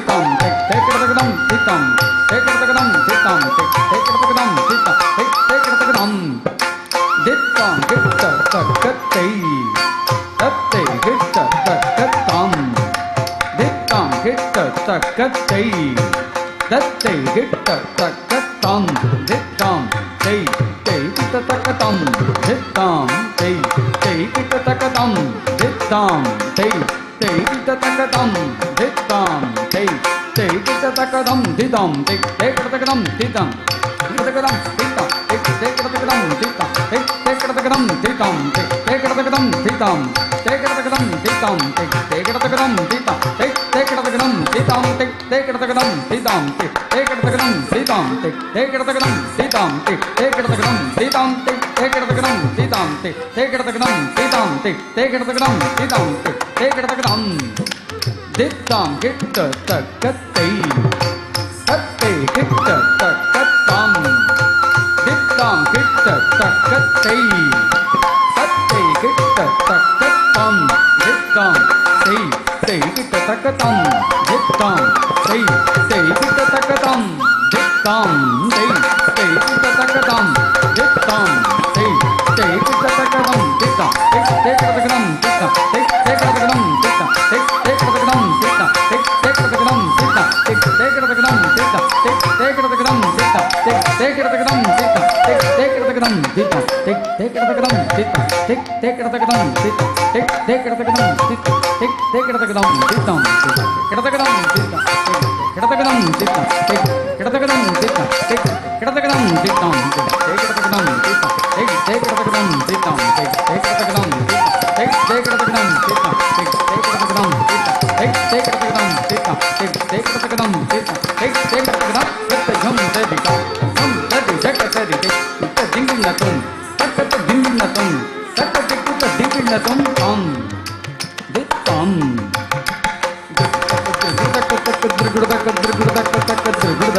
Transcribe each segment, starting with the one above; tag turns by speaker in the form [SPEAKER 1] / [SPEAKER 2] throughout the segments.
[SPEAKER 1] దిత్తం తేకడతకదం దిత్తం తేకడతకదం దిత్తం తేకడతకదం దిత్తం గిట్ట తక్కత్తై తత్తై గిట్ట తక్కత్తం దిత్తం గిట్ట తక్కత్తై దత్తై గిట్ట తక్కత్తం దిత్తం తై తై గిట్ట తక్కతం దిత్తం తై తై గిట్ట తక్కతం దిత్తం తై తై గిట్ట தை தை கிச்சதகதம் திதம் திக் தேக்கடதகதம் திதம் கிடதகதம் திதம் திக் தேக்கடதகதம் திதம் திக் தேக்கடதகதம் திதம் திக் தேக்கடதகதம் திதம் தேக்கடதகதம் திதம் திக் தேக்கடதகதம் திதம் திக் தேக்கடதகதம் திதம் திக் தேக்கடதகதம் திதம் திக் தேக்கடதகதம் திதம் திக் தேக்கடதகதம் திதம் திக் தேக்கடதகதம் திதம் திக் தேக்கடதகதம் திதம் திக் தேக்கடதகதம் திதம் திக் தேக்கடதகதம் திதம் திக் தேக்கடதகதம் thiết tòm kích tờ tờ cách tì cách tì kích tờ tờ cách tòm thiết tòm kích tờ tờ cách tì cách tì kích tờ tờ cách tòm thiết tòm tì tì kích tờ tờ cách tòm thiết tòm tì tì kích tờ tờ cách tòm thiết tòm tì tì kích tờ tờ cách tòm thiết tòm tì tì kích tờ tờ cách tòm thiết tòm tì tòm Take it.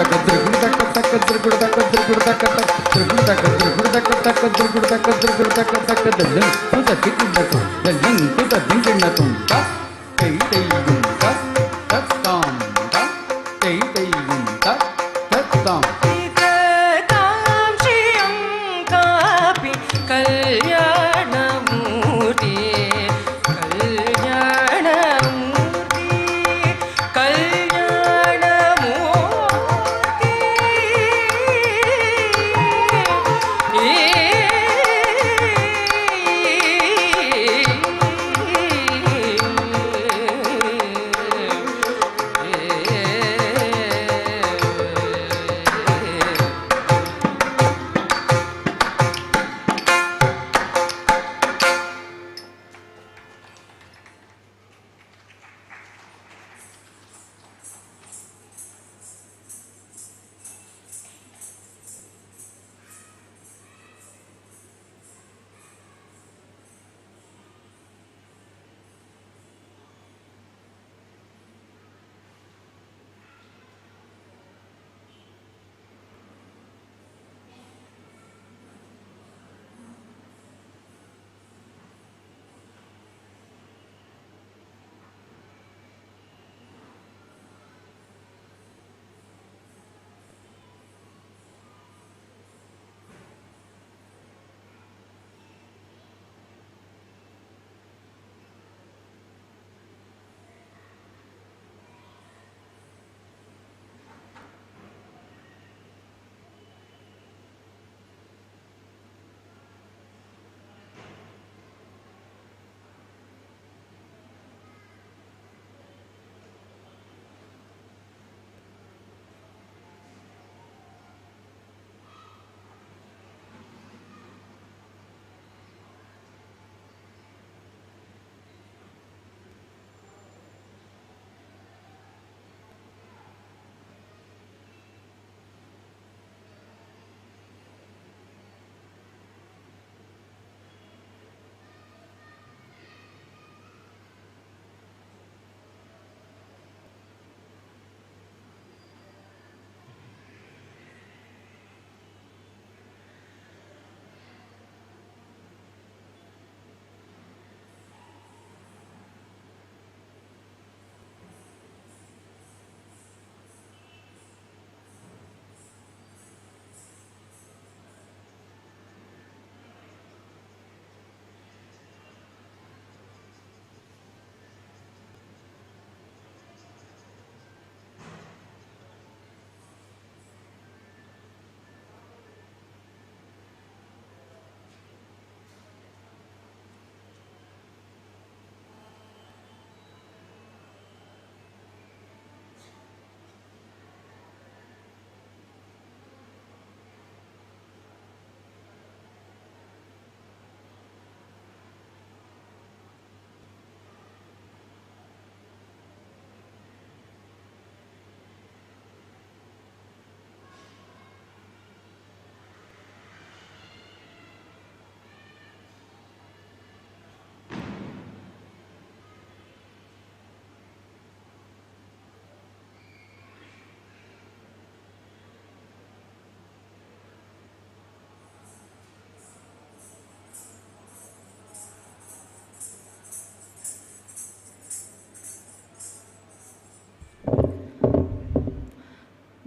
[SPEAKER 1] तक त्रिगुण तक तक त्रिगुण तक त्रिगुण तक तक त्रिगुण तक त्रिगुण तक तक त्रिगुण तक त्रिगुण तक तक दलन तू तक कितन तक दलन तू तक दिन दिन तुम तक कई कई गुण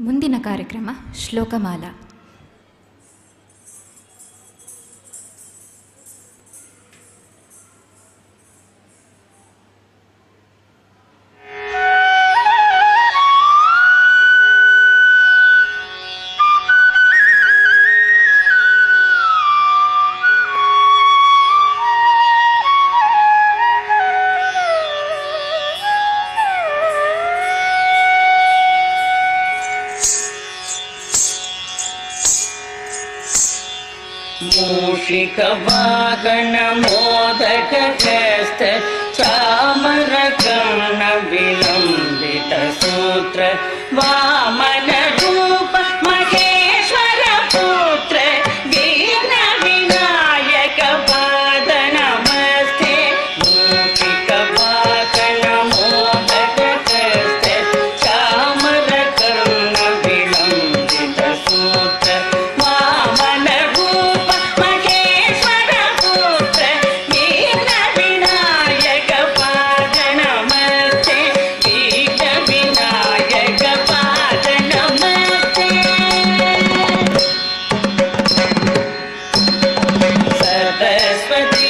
[SPEAKER 2] ಮುಂದಿನ ಕಾರ್ಯಕ್ರಮ ಶ್ಲೋಕಮಾಲ.
[SPEAKER 3] वागन मोदकस्थ शम गानम्बित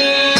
[SPEAKER 3] الْمُسْلِمِينَ